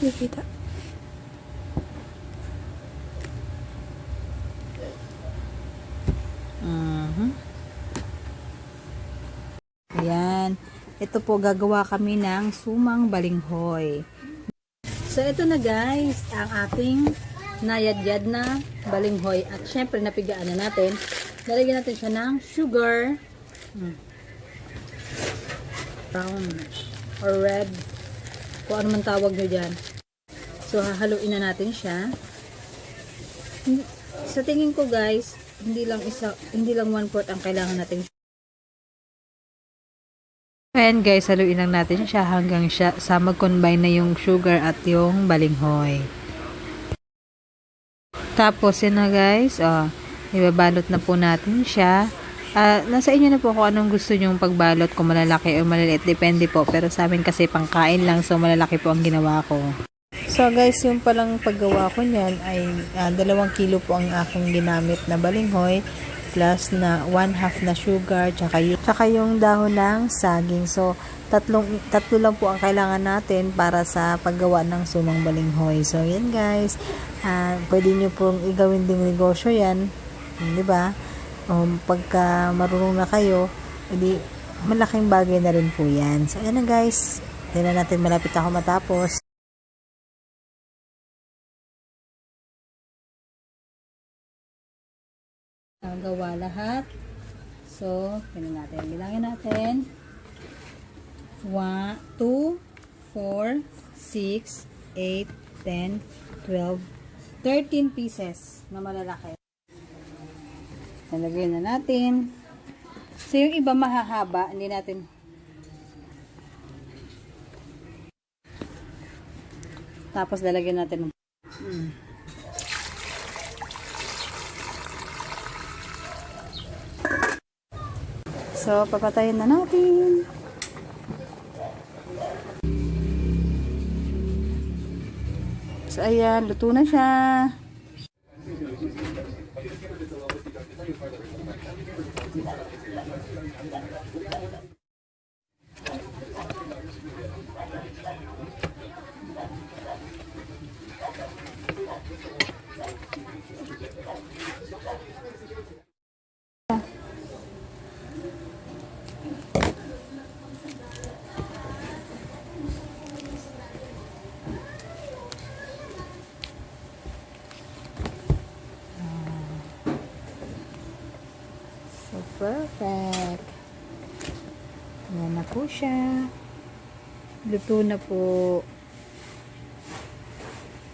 Hindi kita. Mhm. Ayan. Ito po, gagawa kami ng sumang balinghoy. So, ito na guys, ang ating nayadyad na balinghoy. At syempre, napigaan na natin. Lalagyan natin siya ng sugar. Hmm. Brown or red. Kung ano man tawag nyo dyan. So, hahaluin na natin siya. Sa tingin ko guys, hindi lang isa, hindi lang one quart ang kailangan natin Ayan guys, haluin lang natin siya hanggang siya sa mag-combine na yung sugar at yung balinghoy. Tapos yun na guys, oh, ibabalot na po natin siya. Ah, nasa inyo na po kung anong gusto nyong pagbalot, kung malalaki o maliliit, depende po. Pero sa amin kasi pangkain lang, so malalaki po ang ginawa ko. So guys, yung palang paggawa ko niyan ay ah, dalawang kilo po ang aking ginamit na balinghoy plus na one half na sugar tsaka yung, tsaka yung dahon ng saging. So tatlong tatlo lang po ang kailangan natin para sa paggawa ng sumang balinghoy. So yan guys, ah, pwede nyo pong igawin ding negosyo yan, di ba? Um, pagka marunong na kayo, edi malaking bagay na rin po yan. So ayan na guys, tingnan natin malapit ako matapos. Ang gawa lahat. So, tingnan natin. Bilangin natin. 1, 2, 4, 6, 8, 10, 12, 13 pieces na malalaki. Nalagay na natin. So, yung iba mahahaba, hindi natin tapos lalagyan natin mm. So, papatayin na natin. So, ayan, luto na siya. So, perfect. Ayan na po siya. Luto na po.